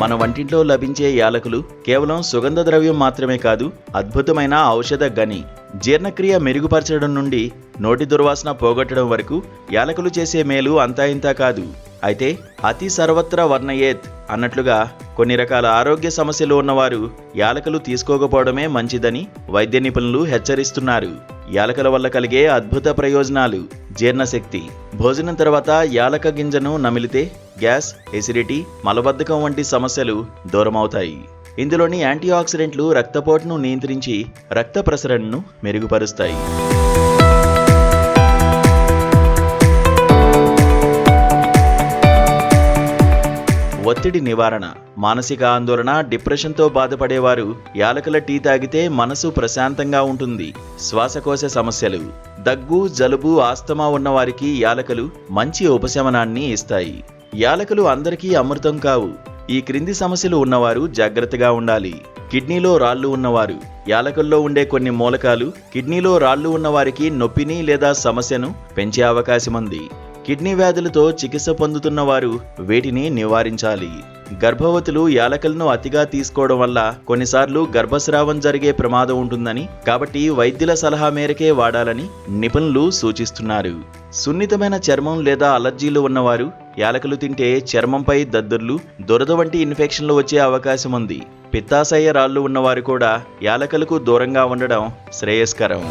మన వంటింట్లో లభించే యాలకులు కేవలం సుగంధ ద్రవ్యం మాత్రమే కాదు అద్భుతమైన ఔషధ గని జీర్ణక్రియ మెరుగుపరచడం నుండి నోటి దుర్వాసన పోగొట్టడం వరకు యాలకులు చేసే మేలు అంతా ఇంతా కాదు. అయితే అతి సర్వత్ర వర్ణయేత్ అన్నట్లుగా కొన్ని రకాల ఆరోగ్య సమస్యలు ఉన్నవారు యాలకులు తీసుకోకపోవడమే మంచిదని వైద్య నిపుణులు హెచ్చరిస్తున్నారు. యాలకల వల్ల కలిగే అద్భుత ప్రయోజనాలు. జీర్ణశక్తి. భోజనం తర్వాత యాలక గింజను నమిలితే గ్యాస్ ఎసిడిటీ మలబద్ధకం వంటి సమస్యలు దూరమవుతాయి. ఇందులోని యాంటీ ఆక్సిడెంట్లు రక్తపోటును నియంత్రించి రక్త ప్రసరణను మెరుగుపరుస్తాయి. ఒత్తిడి నివారణ మానసిక ఆందోళన డిప్రెషన్తో బాధపడేవారు యాలకుల టీ తాగితే మనసు ప్రశాంతంగా ఉంటుంది. శ్వాసకోశ సమస్యలు దగ్గు జలుబు ఆస్తమా ఉన్నవారికి యాలకులు మంచి ఉపశమనాన్ని ఇస్తాయి. యాలకులు అందరికీ అమృతం కావు. ఈ క్రింది సమస్యలు ఉన్నవారు జాగ్రత్తగా ఉండాలి. కిడ్నీలో రాళ్ళు ఉన్నవారు యాలకుల్లో ఉండే కొన్ని మూలకాలు కిడ్నీలో రాళ్ళు ఉన్నవారికి నొప్పిని లేదా సమస్యను పెంచే అవకాశం ఉంది కిడ్నీ వ్యాధులతో చికిత్స పొందుతున్న వారు వీటిని నివారించాలి. గర్భవతులు యాలకలను అతిగా తీసుకోవడం వల్ల కొన్నిసార్లు గర్భస్రావం జరిగే ప్రమాదం ఉంటుందని కాబట్టి వైద్యుల సలహా మేరకే వాడాలని నిపుణులు సూచిస్తున్నారు. సున్నితమైన చర్మం లేదా అలర్జీలు ఉన్నవారు యాలకులు తింటే చర్మంపై దద్దుర్లు దురద వంటి ఇన్ఫెక్షన్లు వచ్చే అవకాశం ఉంది. పిత్తాశయ రాళ్ళు ఉన్నవారు కూడా యాలకలకు దూరంగా ఉండడం శ్రేయస్కరం.